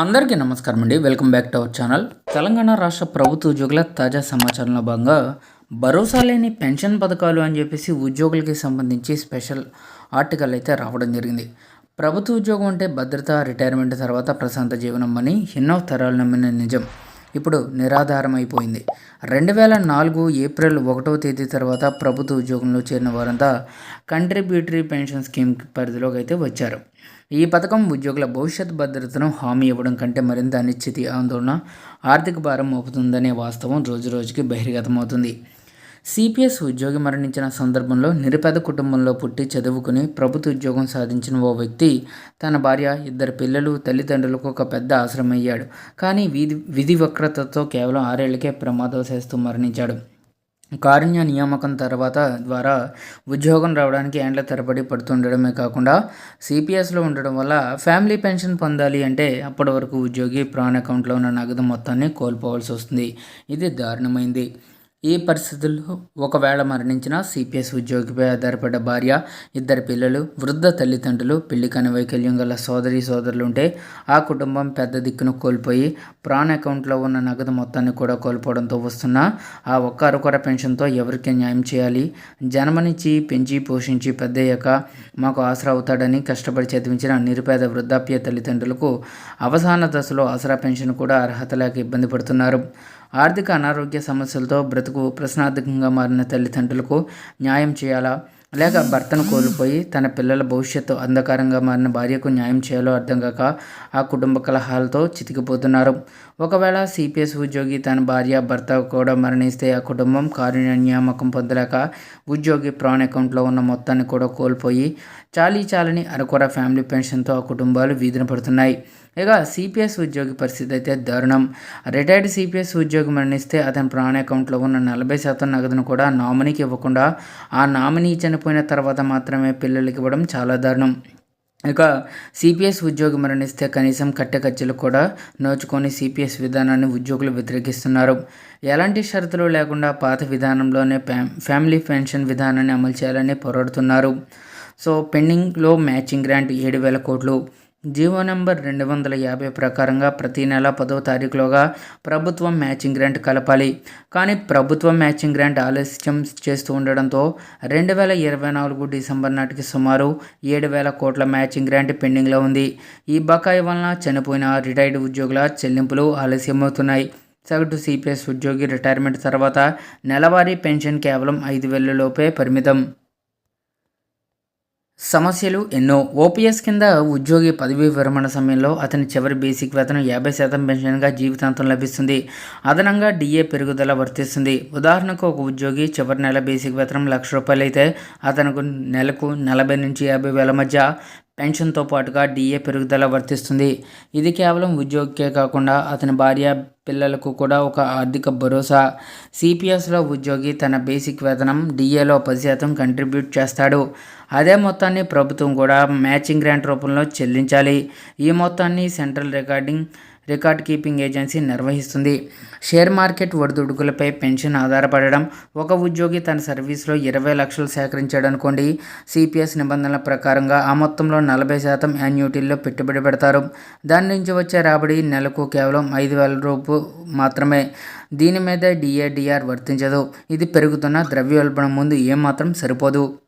అందరికీ నమస్కారం అండి. Welcome back to our channel Telangana రాష్ట్ర ప్రభుత్వ ఉద్యోగుల తాజా సమాచారంలో భాగంగా భరోసా లేని పెన్షన్ పథకాలు అని చెప్పేసి ఉద్యోగులకి సంబంధించి స్పెషల్ ఆర్టికల్ అయితే రావడం జరిగింది. ప్రభుత్వ ఉద్యోగం అంటే భద్రత రిటైర్మెంట్ తర్వాత ప్రశాంత జీవనం అని ఎన్నో తరాలు నమ్మిన నిజం. ఇప్పుడు నిరాధారం అయిపోయింది రెండు వేల నాలుగు ఏప్రిల్ ఒకటో తేదీ తర్వాత ప్రభుత్వ ఉద్యోగంలో చేరిన వారంతా కంట్రిబ్యూటరీ పెన్షన్ స్కీమ్ పరిధిలోకి అయితే వచ్చారు. ఈ పథకం ఉద్యోగుల భవిష్యత్ భద్రతను హామీ ఇవ్వడం కంటే మరింత అనిశ్చితి ఆందోళన ఆర్థిక భారం మోపుతుందనే వాస్తవం రోజురోజుకి బహిర్గతమవుతుంది. సిపిఎస్ ఉద్యోగి మరణించిన సందర్భంలో నిరుపేద కుటుంబంలో పుట్టి చదువుకుని ప్రభుత్వ ఉద్యోగం సాధించిన ఓ వ్యక్తి తన భార్య ఇద్దరు పిల్లలు తల్లిదండ్రులకు ఒక పెద్ద ఆశ్రమయ్యాడు. కానీ విధి విధి వక్రతతో కేవలం ఆరేళ్ళకే ప్రమాదవశాస్తూ మరణించాడు. కారుణ్య నియామకం తర్వాత ద్వారా ఉద్యోగం రావడానికి ఏండ్ల తరబడి పడుతుండడమే కాకుండా సిపిఎస్లో ఉండడం వల్ల ఫ్యామిలీ పెన్షన్ పొందాలి అంటే అప్పటి వరకు ఉద్యోగి ప్రాణ అకౌంట్లో ఉన్న నగదు మొత్తాన్ని కోల్పోవాల్సి వస్తుంది. ఇది దారుణమైంది. ఈ పరిస్థితుల్లో ఒకవేళ మరణించిన సిపిఎస్ ఉద్యోగిపై ఆధారపడ్డ భార్య ఇద్దరు పిల్లలు వృద్ధ తల్లిదండ్రులు పెళ్ళి కాని వైకల్యం గల సోదరి సోదరులు ఉంటే ఆ కుటుంబం పెద్ద దిక్కును కోల్పోయి ప్రాణ అకౌంట్లో ఉన్న నగదు మొత్తాన్ని కూడా కోల్పోవడంతో వస్తున్న ఆ ఒక్క అరకొర పెన్షన్తో ఎవరికి న్యాయం చేయాలి? జన్మనిచ్చి పెంచి పోషించి పెద్దయ్యాక మాకు ఆసరా అవుతాడని కష్టపడి చదివించిన నిరుపేద వృద్ధాప్య తల్లిదండ్రులకు అవసాన దశలో ఆసరా పెన్షన్ కూడా అర్హత లేక ఇబ్బంది పడుతున్నారు. ఆర్థిక అనారోగ్య సమస్యలతో బ్రతుకు ప్రశ్నార్థకంగా మారిన తల్లిదండ్రులకు న్యాయం చేయాలా? లేక భర్తను కోల్పోయి తన పిల్లల భవిష్యత్తు అంధకారంగా మారిన భార్యకు న్యాయం చేయాలో అర్థం కాక ఆ కుటుంబ కలహాలతో చితికిపోతున్నారు. ఒకవేళ సిపిఎస్ ఉద్యోగి తన భార్య భర్త కూడా మరణిస్తే ఆ కుటుంబం కారుణ్య నియామకం పొందలేక ఉద్యోగి ప్రాణ్ అకౌంట్లో ఉన్న మొత్తాన్ని కూడా కోల్పోయి చాలీ చాలని అరకొర ఫ్యామిలీ పెన్షన్తో ఆ కుటుంబాలు వీధిన పడుతున్నాయి. ఇక సిపిఎస్ ఉద్యోగి పరిస్థితి అయితే దారుణం. రిటైర్డ్ సిపిఎస్ ఉద్యోగి మరణిస్తే అతని ప్రాణ అకౌంట్లో ఉన్న నలభై శాతం నగదును కూడా నామినీకి ఇవ్వకుండా ఆ నామినీ చనిపోయిన తర్వాత మాత్రమే పిల్లలకి ఇవ్వడం చాలా దారుణం. ఇక సిపిఎస్ ఉద్యోగి మరణిస్తే కనీసం కట్టె ఖర్చులు కూడా నోచుకొని సిపిఎస్ విధానాన్ని ఉద్యోగులు వ్యతిరేకిస్తున్నారు. ఎలాంటి షరతులు లేకుండా పాత విధానంలోనే ఫ్యామిలీ పెన్షన్ విధానాన్ని అమలు చేయాలని పోరాడుతున్నారు. సో పెండింగ్లో మ్యాచింగ్ గ్రాంట్ ఏడు వేల కోట్లు. జీవో నెంబర్ రెండు వందల యాభై ప్రకారంగా ప్రతి నెల పదో తారీఖులోగా ప్రభుత్వం మ్యాచింగ్ గ్రాంట్ కలపాలి. కానీ ప్రభుత్వం మ్యాచింగ్ గ్రాంట్ ఆలస్యం చేస్తూ ఉండడంతో రెండు వేల ఇరవై నాలుగు డిసెంబర్ నాటికి సుమారు ఏడు వేల కోట్ల మ్యాచింగ్ గ్రాంట్ పెండింగ్లో ఉంది. ఈ బకాయి వలన చనిపోయిన రిటైర్డ్ ఉద్యోగుల చెల్లింపులు ఆలస్యమవుతున్నాయి. సగటు సిపిఎస్ ఉద్యోగి రిటైర్మెంట్ తర్వాత నెలవారీ పెన్షన్ కేవలం ఐదు వేల లోపే పరిమితం. సమస్యలు ఎన్నో. ఓపీఎస్ కింద ఉద్యోగి పదవీ విరమణ సమయంలో అతని చివరి బేసిక్ వేతనం యాభై శాతం పెన్షన్గా జీవితాంతం లభిస్తుంది. అదనంగా డిఏ పెరుగుదల వర్తిస్తుంది. ఉదాహరణకు ఒక ఉద్యోగి చివరి నెల బేసిక్ వేతనం లక్ష రూపాయలు అయితే అతనికి నెలకు నలభై నుంచి యాభై వేల మధ్య పెన్షన్తో పాటుగా డిఏ పెరుగుదల వర్తిస్తుంది. ఇది కేవలం ఉద్యోగికే కాకుండా అతని భార్య పిల్లలకు కూడా ఒక ఆర్థిక భరోసా. సిపిఎస్లో ఉద్యోగి తన బేసిక్ వేతనం డిఏలో పది శాతం కంట్రిబ్యూట్ చేస్తాడు. అదే మొత్తాన్ని ప్రభుత్వం కూడా మ్యాచింగ్ గ్రాంట్ రూపంలో చెల్లించాలి. ఈ మొత్తాన్ని central recording record keeping agency నిర్వహిస్తుంది. షేర్ మార్కెట్ ఒడిదుడుకులపై పెన్షన్ ఆధారపడడం ఒక ఉద్యోగి తన సర్వీస్లో ఇరవై లక్షలు సేకరించాడనుకోండి సిపిఎస్ నిబంధనల ప్రకారంగా ఆ మొత్తంలో నలభై శాతం యాన్యూటీల్లో పెట్టుబడి పెడతారు. దాని నుంచి వచ్చే రాబడి నెలకు కేవలం ఐదు వేల రూపు మాత్రమే. దీని మీద డిఏడిఆర్ వర్తించదు. ఇది పెరుగుతున్న ద్రవ్యోల్బణం ముందు ఏమాత్రం సరిపోదు.